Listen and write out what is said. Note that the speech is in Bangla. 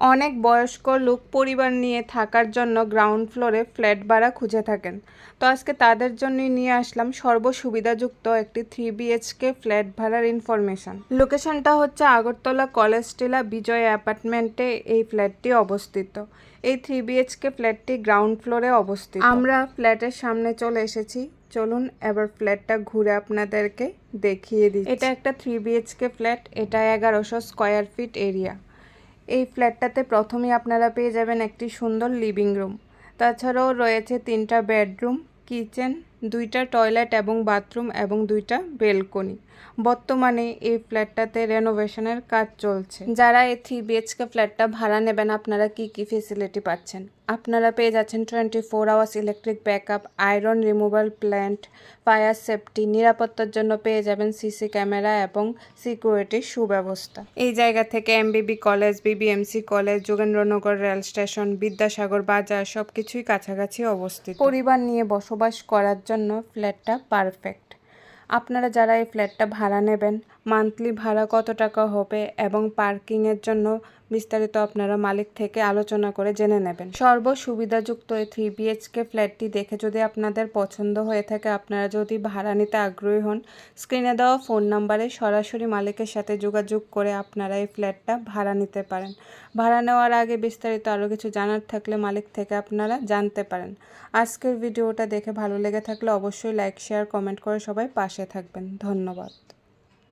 অনেক বয়স্ক লোক পরিবার নিয়ে থাকার জন্য গ্রাউন্ড ফ্লোরে ফ্ল্যাট ভাড়া খুঁজে থাকেন। তো আজকে তাদের জন্যই নিয়ে আসলাম সর্বসুবিধাযুক্ত একটি থ্রি বিএইচকে ফ্ল্যাট ভাড়ার ইনফরমেশন লোকেশনটা হচ্ছে আগরতলা কলেজ টিলা বিজয় অ্যাপার্টমেন্টে এই ফ্ল্যাটটি অবস্থিত। এই থ্রি বিএইচকে ফ্ল্যাটটি গ্রাউন্ড ফ্লোরে অবস্থিত। আমরা ফ্ল্যাটের সামনে চলে এসেছি। চলুন এবার ফ্ল্যাটটা ঘুরে আপনাদেরকে দেখিয়ে দিই এটা একটা থ্রি বিএইচকে ফ্ল্যাট এটা এগারোশো স্কোয়ার ফিট এরিয়া এই ফ্ল্যাটটাতে প্রথমেই আপনারা পেয়ে যাবেন একটি সুন্দর লিভিং রুম তাছাড়াও রয়েছে তিনটা বেডরুম কিচেন দুইটা টয়লেট এবং বাথরুম এবং দুইটা বেলকনি। বর্তমানে এই ফ্ল্যাটটাতে রেনোভেশনের কাজ চলছে। যারা এই থ্রি বিএচকে ফ্ল্যাটটা ভাড়া নেবেন, আপনারা কি কি ফেসিলিটি পাচ্ছেন? আপনারা পেয়ে যাচ্ছেন twenty four hours electric backup iron removal plant fire safety নিরাপত্তার জন্য পেয়ে যাবেন সিসি ক্যামেরা এবং সিকিউরিটির সুব্যবস্থা। এই জায়গা থেকে M B B college B B M C college Jogendranagar rail station Vidyasagar বাজার সব কিছুই কাছাকাছি অবস্থিত। পরিবার নিয়ে বসবাস করার জন্য ফ্ল্যাটটা পারফেক্ট। আপনারা যারা এই ফ্ল্যাটটা ভাড়া নেবেন, মান্থলি ভাড়া কত টাকা হবে এবং পার্কিংয়ের জন্য বিস্তারিত আপনারা মালিক থেকে আলোচনা করে জেনে নেবেন। সর্বসুবিধাযুক্ত এই থ্রি বিএইচকে ফ্ল্যাটটি দেখে যদি আপনাদের পছন্দ হয়ে থাকে, আপনারা যদি ভাড়া নিতে আগ্রহী হন স্ক্রিনে দেওয়া ফোন নাম্বারে সরাসরি মালিকের সাথে যোগাযোগ করে আপনারা এই ফ্ল্যাটটা ভাড়া নিতে পারেন। ভাড়া নেওয়ার আগে বিস্তারিত আরও কিছু জানার থাকলে মালিক থেকে আপনারা জানতে পারেন। আজকের ভিডিওটা দেখে ভালো লেগে থাকলে অবশ্যই লাইক শেয়ার কমেন্ট করে সবাই পাশে থাকবেন। ধন্যবাদ।